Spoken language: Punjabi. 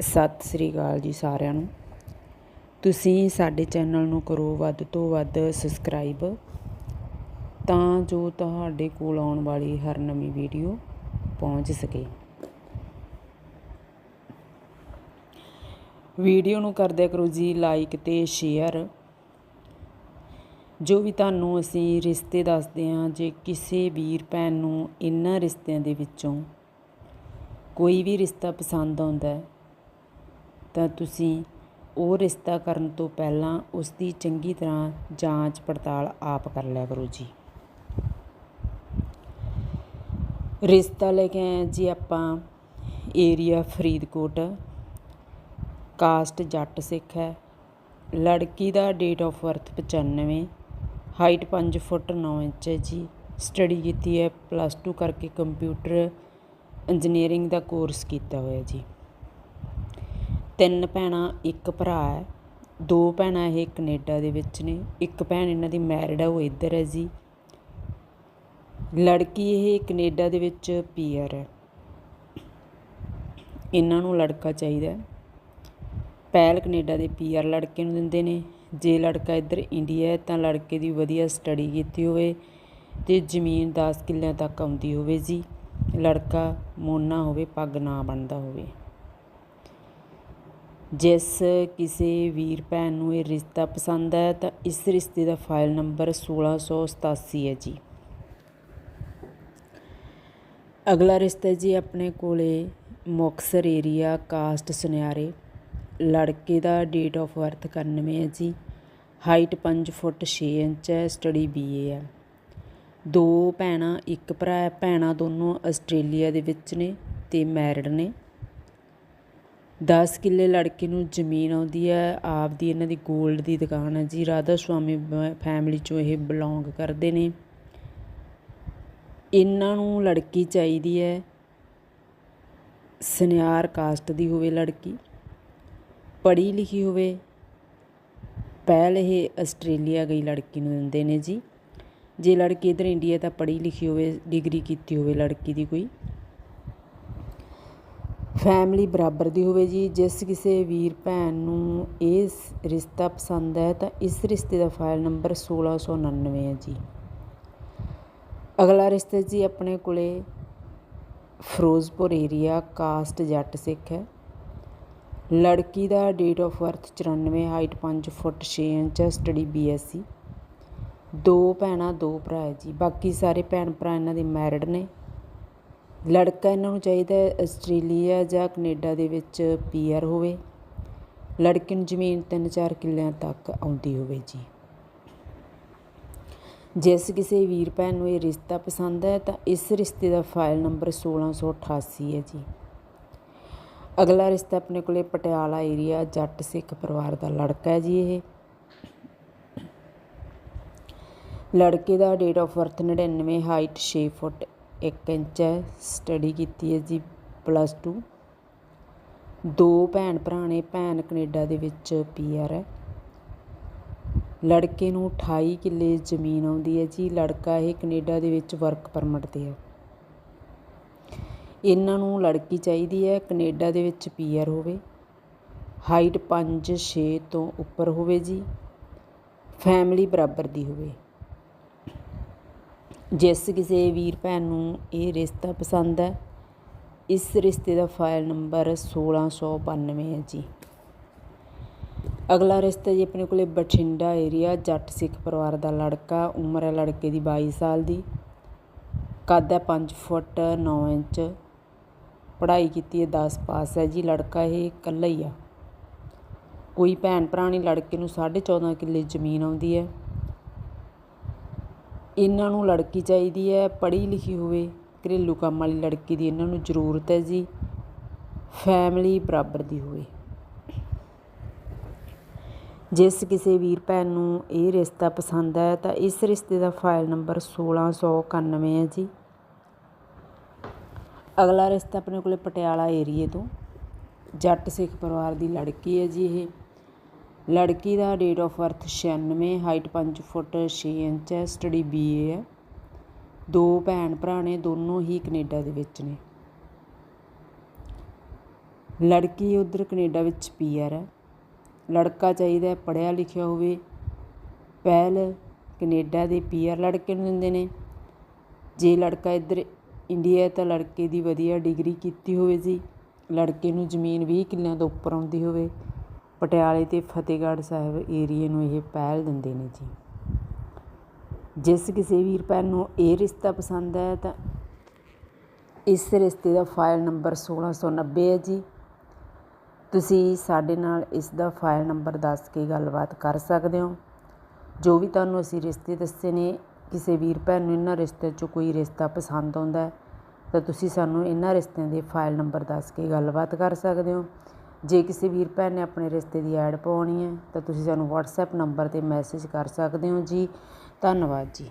ਸਤਿ ਸ੍ਰੀ ਅਕਾਲ ਜੀ ਸਾਰਿਆਂ ਨੂੰ। ਤੁਸੀਂ ਸਾਡੇ ਚੈਨਲ ਨੂੰ ਕਰੋ ਵੱਧ ਤੋਂ ਵੱਧ ਸਬਸਕ੍ਰਾਈਬ, ਤਾਂ ਜੋ ਤੁਹਾਡੇ ਕੋਲ ਆਉਣ ਵਾਲੀ ਹਰ ਨਵੀਂ ਵੀਡੀਓ ਪਹੁੰਚ ਸਕੇ। ਵੀਡੀਓ ਨੂੰ ਕਰਦਿਆ ਕਰੋ ਜੀ ਲਾਈਕ ਤੇ ਸ਼ੇਅਰ। ਜੋ ਵੀ ਤੁਹਾਨੂੰ ਅਸੀਂ ਰਿਸ਼ਤੇ ਦੱਸਦੇ ਹਾਂ ਜੇ ਕਿਸੇ ਵੀਰ ਭੈਣ ਨੂੰ ਇਹਨਾਂ ਰਿਸ਼ਤਿਆਂ ਦੇ ਵਿੱਚੋਂ ਕੋਈ ਵੀ ਰਿਸ਼ਤਾ ਪਸੰਦ ਆਉਂਦਾ ਹੈ ਤਾਂ ਤੁਸੀਂ ਉਹ ਰਿਸ਼ਤਾ ਕਰਨ ਤੋਂ ਪਹਿਲਾਂ ਉਸ ਦੀ ਚੰਗੀ ਤਰ੍ਹਾਂ ਜਾਂਚ ਪੜਤਾਲ ਆਪ ਕਰ ਲਿਆ ਕਰੋ ਜੀ। ਰਿਸ਼ਤਾ ਲੈ ਕੇ ਆਏ ਜੀ ਆਪਾਂ ਏਰੀਆ ਫਰੀਦਕੋਟ। ਕਾਸਟ ਜੱਟ ਸਿੱਖ ਹੈ। ਲੜਕੀ ਦਾ date of birth 95 height 5 foot 9 inch ਹੈ ਜੀ। ਸਟੱਡੀ ਕੀਤੀ ਹੈ ਪਲੱਸ 2 ਕਰਕੇ ਕੰਪਿਊਟਰ ਇੰਜੀਨੀਅਰਿੰਗ ਦਾ ਕੋਰਸ ਕੀਤਾ ਹੋਇਆ ਜੀ। ਤਿੰਨ ਭੈਣਾਂ, ਇੱਕ ਭਰਾ ਹੈ। ਦੋ ਭੈਣਾਂ ਇਹ ਕਨੇਡਾ ਦੇ ਵਿੱਚ ਨੇ। ਇੱਕ ਭੈਣ ਇਹਨਾਂ ਦੀ ਮੈਰਿਡ ਹੈ ਉਹ ਇੱਧਰ ਹੈ ਜੀ। ਲੜਕੀ ਇਹ ਕੈਨੇਡਾ ਦੇ ਵਿੱਚ ਪੀਆਰ ਹੈ। ਇਹਨਾਂ ਨੂੰ ਲੜਕਾ ਚਾਹੀਦਾ ਪਹਿਲ ਕੈਨੇਡਾ ਦੇ ਪੀਆਰ ਲੜਕੇ ਨੂੰ ਦਿੰਦੇ ਨੇ। ਜੇ ਲੜਕਾ ਇੱਧਰ ਇੰਡੀਆ ਹੈ, ਤਾਂ ਲੜਕੇ ਦੀ ਵਧੀਆ ਸਟੱਡੀ ਕੀਤੀ ਹੋਵੇ ਤੇ ਜ਼ਮੀਨ 10 ਕਿੱਲਿਆਂ ਤੱਕ ਆਉਂਦੀ ਹੋਵੇ ਜੀ। ਲੜਕਾ ਮੋਨਾ ਹੋਵੇ, ਪੱਗ ਨਾ ਬਣਦਾ ਹੋਵੇ। ਜਿਸ ਕਿਸੇ ਵੀਰ ਭੈਣ ਨੂੰ ਇਹ ਰਿਸ਼ਤਾ ਪਸੰਦ ਹੈ, ਤਾਂ ਇਸ ਰਿਸ਼ਤੇ ਦਾ ਫਾਈਲ ਨੰਬਰ 1687 ਹੈ ਜੀ। ਅਗਲਾ ਰਿਸ਼ਤਾ ਜੀ ਆਪਣੇ ਕੋਲੇ ਮੁਕਸਰ ਏਰੀਆ ਕਾਸਟ ਸੁਨਿਆਰੇ। ਲੜਕੇ ਦਾ ਡੇਟ ਆਫ ਬਰਥ 91 ਹੈ ਜੀ। ਹਾਈਟ 5 ਫੁੱਟ 6 ਇੰਚ ਹੈ ਸਟੱਡੀ ਬੀਏ ਹੈ। ਦੋ ਭੈਣਾਂ, ਇੱਕ ਭਰਾ ਭੈਣਾਂ ਦੋਨੋਂ ਆਸਟ੍ਰੇਲੀਆ ਦੇ ਵਿੱਚ ਨੇ ਤੇ ਮੈਰਿਡ ਨੇ। 10 ਕਿੱਲੇ ਲੜਕੇ ਨੂੰ ਜ਼ਮੀਨ ਆਉਂਦੀ ਹੈ ਆਪ ਦੀ ਇਹਨਾਂ ਦੀ 골ਡ ਦੀ ਦੁਕਾਨ ਹੈ ਜੀ। ਰਾਧਾ ਸੁਆਮੀ ਫੈਮਿਲੀ ਚੋਂ ਇਹ ਬਿਲੋਂਗ ਕਰਦੇ ਨੇ। ਇਹਨਾਂ ਨੂੰ ਲੜਕੀ ਚਾਹੀਦੀ ਹੈ, ਸਨਿਆਰ ਕਾਸਟ ਦੀ ਹੋਵੇ ਲੜਕੀ। ਪੜ੍ਹੀ ਲਿਖੀ ਹੋਵੇ, ਪਹਿਲ ਇਹ ਆਸਟ੍ਰੇਲੀਆ ਗਈ ਲੜਕੀ ਨੂੰ ਦਿੰਦੇ ਨੇ ਜੀ। ਜੇ ਲੜਕੀ ਇਧਰ ਇੰਡੀਆ ਤਾਂ ਪੜ੍ਹੀ ਲਿਖੀ ਹੋਵੇ ਡਿਗਰੀ ਕੀਤੀ ਹੋਵੇ ਲੜਕੀ ਦੀ ਕੋਈ। ਫੈਮਿਲੀ ਬਰਾਬਰ ਦੀ ਹੋਵੇ ਜੀ, ਜਿਸ ਕਿਸੇ ਵੀਰ ਭੈਣ ਨੂੰ ਇਹ ਰਿਸ਼ਤਾ ਪਸੰਦ ਹੈ, ਤਾਂ ਇਸ ਰਿਸ਼ਤੇ ਦਾ ਫਾਈਲ ਨੰਬਰ 1699 ਹੈ ਜੀ। ਅਗਲਾ ਰਿਸ਼ਤਾ ਜੀ ਆਪਣੇ ਕੋਲੇ ਫਿਰੋਜ਼ਪੁਰ ਏਰੀਆ ਕਾਸਟ ਜੱਟ ਸਿੱਖ ਹੈ। ਲੜਕੀ ਦਾ date of birth 94 height 5 foot 6 inch ਹੈ ਸਟੱਡੀ ਬੀਐਸਸੀ ਦੋ ਭੈਣਾਂ, ਦੋ ਭਰਾ ਹੈ ਜੀ। ਬਾਕੀ ਸਾਰੇ ਭੈਣ ਭਰਾ ਇਹਨਾਂ ਦੇ ਮੈਰਿਡ ਨੇ। ਲੜਕਾ ਇਹਨਾਂ ਨੂੰ ਚਾਹੀਦਾ ਆਸਟ੍ਰੇਲੀਆ ਜਾਂ ਕਨੇਡਾ ਦੇ ਵਿੱਚ ਪੀਆਰ ਹੋਵੇ। ਲੜਕੀ ਨੂੰ ਜ਼ਮੀਨ 3-4 ਕਿੱਲਿਆਂ ਤੱਕ ਆਉਂਦੀ ਹੋਵੇ ਜੀ। ਜਿਸ ਕਿਸੇ ਵੀਰ ਭੈਣ ਨੂੰ ਇਹ ਰਿਸ਼ਤਾ ਪਸੰਦ ਹੈ, ਤਾਂ ਇਸ ਰਿਸ਼ਤੇ ਦਾ ਫਾਈਲ ਨੰਬਰ 1688 ਹੈ ਜੀ। ਅਗਲਾ ਰਿਸ਼ਤਾ ਆਪਣੇ ਕੋਲੇ ਪਟਿਆਲਾ ਏਰੀਆ ਜੱਟ ਸਿੱਖ ਪਰਿਵਾਰ ਦਾ ਲੜਕਾ ਹੈ ਜੀ ਇਹ। ਲੜਕੇ ਦਾ date of birth 99 height 6 foot ਇੱਕ ਇੰਚ ਹੈ ਸਟੱਡੀ ਕੀਤੀ ਹੈ ਜੀ ਪਲੱਸ 2 ਦੋ ਭੈਣ ਭਰਾ ਨੇ, ਭੈਣ ਕੈਨੇਡਾ ਦੇ ਵਿੱਚ ਪੀਆਰ ਹੈ। ਲੜਕੇ ਨੂੰ 28 ਕਿੱਲੇ ਜ਼ਮੀਨ ਆਉਂਦੀ ਹੈ ਜੀ, ਲੜਕਾ ਇਹ ਕੈਨੇਡਾ ਦੇ ਵਿੱਚ ਵਰਕ ਪਰਮਿਟ ਤੇ ਹੈ। ਇਹਨਾਂ ਨੂੰ ਲੜਕੀ ਚਾਹੀਦੀ ਹੈ, ਕੈਨੇਡਾ ਦੇ ਵਿੱਚ ਪੀਆਰ ਹੋਵੇ। ਹਾਈਟ 5 6 ਤੋਂ ਉੱਪਰ ਹੋਵੇ ਜੀ ਫੈਮਿਲੀ ਬਰਾਬਰ ਦੀ ਹੋਵੇ। ਜਿਸ ਕਿਸੇ ਵੀਰ ਭੈਣ ਨੂੰ ਇਹ ਰਿਸ਼ਤਾ ਪਸੰਦ ਹੈ, ਇਸ ਰਿਸ਼ਤੇ ਦਾ ਫਾਈਲ ਨੰਬਰ 1692 ਹੈ ਜੀ। ਅਗਲਾ ਰਿਸ਼ਤਾ ਜੀ ਆਪਣੇ ਕੋਲੇ ਬਠਿੰਡਾ ਏਰੀਆ ਜੱਟ ਸਿੱਖ ਪਰਿਵਾਰ ਦਾ ਲੜਕਾ, ਉਮਰ ਹੈ ਲੜਕੇ ਦੀ 22 ਸਾਲ ਦੀ। ਕੱਦ ਹੈ 5 ਫੁੱਟ 9 ਇੰਚ। ਪੜ੍ਹਾਈ ਕੀਤੀ ਹੈ 10 ਪਾਸ ਹੈ ਜੀ, ਲੜਕਾ ਇਹ ਇਕੱਲਾ ਹੀ ਆ। ਕੋਈ ਭੈਣ ਭਰਾ ਨਹੀਂ, ਲੜਕੇ ਨੂੰ 14.5 ਕਿੱਲੇ ਜ਼ਮੀਨ ਆਉਂਦੀ ਹੈ। ਇਹਨਾਂ ਨੂੰ ਲੜਕੀ ਚਾਹੀਦੀ ਹੈ, ਪੜ੍ਹੀ ਲਿਖੀ ਹੋਵੇ, ਘਰੇਲੂ ਕੰਮ ਵਾਲੀ ਲੜਕੀ ਦੀ ਇਹਨਾਂ ਨੂੰ ਜ਼ਰੂਰਤ ਹੈ ਜੀ ਫੈਮਿਲੀ ਬਰਾਬਰ ਦੀ ਹੋਵੇ। ਜਿਸ ਕਿਸੇ ਵੀਰ ਭੈਣ ਨੂੰ ਇਹ ਰਿਸ਼ਤਾ ਪਸੰਦ ਹੈ, ਤਾਂ ਇਸ ਰਿਸ਼ਤੇ ਦਾ ਫਾਈਲ ਨੰਬਰ 1691 ਹੈ ਜੀ। ਅਗਲਾ ਰਿਸ਼ਤਾ ਆਪਣੇ ਕੋਲੇ ਪਟਿਆਲਾ ਏਰੀਏ ਤੋਂ, ਜੱਟ ਸਿੱਖ ਪਰਿਵਾਰ ਦੀ ਲੜਕੀ ਹੈ ਜੀ ਇਹ। ਲੜਕੀ ਦਾ ਡੇਟ ਆਫ ਬਰਥ 96 ਹਾਈਟ ਪੰਜ ਫੁੱਟ ਛੇ ਇੰਚ ਹੈ ਸਟੱਡੀ ਬੀਏ ਹੈ। ਦੋ ਭੈਣ ਭਰਾ ਨੇ, ਦੋਨੋਂ ਹੀ ਕੈਨੇਡਾ ਦੇ ਵਿੱਚ ਨੇ। ਲੜਕੀ ਉਧਰ ਕੈਨੇਡਾ ਵਿੱਚ ਪੀਆਰ ਹੈ। ਲੜਕਾ ਚਾਹੀਦਾ ਪੜ੍ਹਿਆ ਲਿਖਿਆ ਹੋਵੇ। ਪਹਿਲ ਕੈਨੇਡਾ ਦੇ ਪੀਆਰ ਲੜਕੇ ਨੂੰ ਦਿੰਦੇ ਨੇ। ਜੇ ਲੜਕਾ ਇੱਧਰ ਇੰਡੀਆ ਤਾਂ ਲੜਕੇ ਦੀ ਵਧੀਆ ਡਿਗਰੀ ਕੀਤੀ ਹੋਵੇ ਜੀ। ਲੜਕੇ ਨੂੰ ਜ਼ਮੀਨ 20 ਕਿੱਲਿਆਂ ਤੋਂ ਉੱਪਰ ਆਉਂਦੀ ਹੋਵੇ। ਪਟਿਆਲੇ ਅਤੇ ਫਤਿਹਗੜ੍ਹ ਸਾਹਿਬ ਏਰੀਏ ਨੂੰ ਇਹ ਪਹਿਲ ਦਿੰਦੇ ਨੇ ਜੀ। ਜਿਸ ਕਿਸੇ ਵੀਰ ਭੈਣ ਨੂੰ ਇਹ ਰਿਸ਼ਤਾ ਪਸੰਦ ਹੈ ਤਾਂ ਇਸ ਰਿਸ਼ਤੇ ਦਾ ਫਾਈਲ ਨੰਬਰ 1690 ਹੈ ਜੀ। ਤੁਸੀਂ ਸਾਡੇ ਨਾਲ ਇਸ ਦਾ ਫਾਈਲ ਨੰਬਰ ਦੱਸ ਕੇ ਗੱਲਬਾਤ ਕਰ ਸਕਦੇ ਹੋ। ਜੋ ਵੀ ਤੁਹਾਨੂੰ ਅਸੀਂ ਰਿਸ਼ਤੇ ਦੱਸੇ ਨੇ, ਕਿਸੇ ਵੀਰ ਭੈਣ ਨੂੰ ਇਹਨਾਂ ਰਿਸ਼ਤਿਆਂ 'ਚੋਂ ਕੋਈ ਰਿਸ਼ਤਾ ਪਸੰਦ ਆਉਂਦਾ ਹੈ ਤਾਂ ਤੁਸੀਂ ਸਾਨੂੰ ਇਹਨਾਂ ਰਿਸ਼ਤਿਆਂ ਦੇ ਫਾਈਲ ਨੰਬਰ ਦੱਸ ਕੇ ਗੱਲਬਾਤ ਕਰ ਸਕਦੇ ਹੋ। ਜੇ ਕਿਸੇ ਵੀਰ ਭੈਣ ਨੇ ਆਪਣੇ ਰਿਸ਼ਤੇ ਦੀ ਐਡ ਪਾਉਣੀ ਹੈ ਤਾਂ ਤੁਸੀਂ ਸਾਨੂੰ ਵਟਸਐਪ ਨੰਬਰ 'ਤੇ ਮੈਸੇਜ ਕਰ ਸਕਦੇ ਹੋ ਜੀ। ਧੰਨਵਾਦ ਜੀ।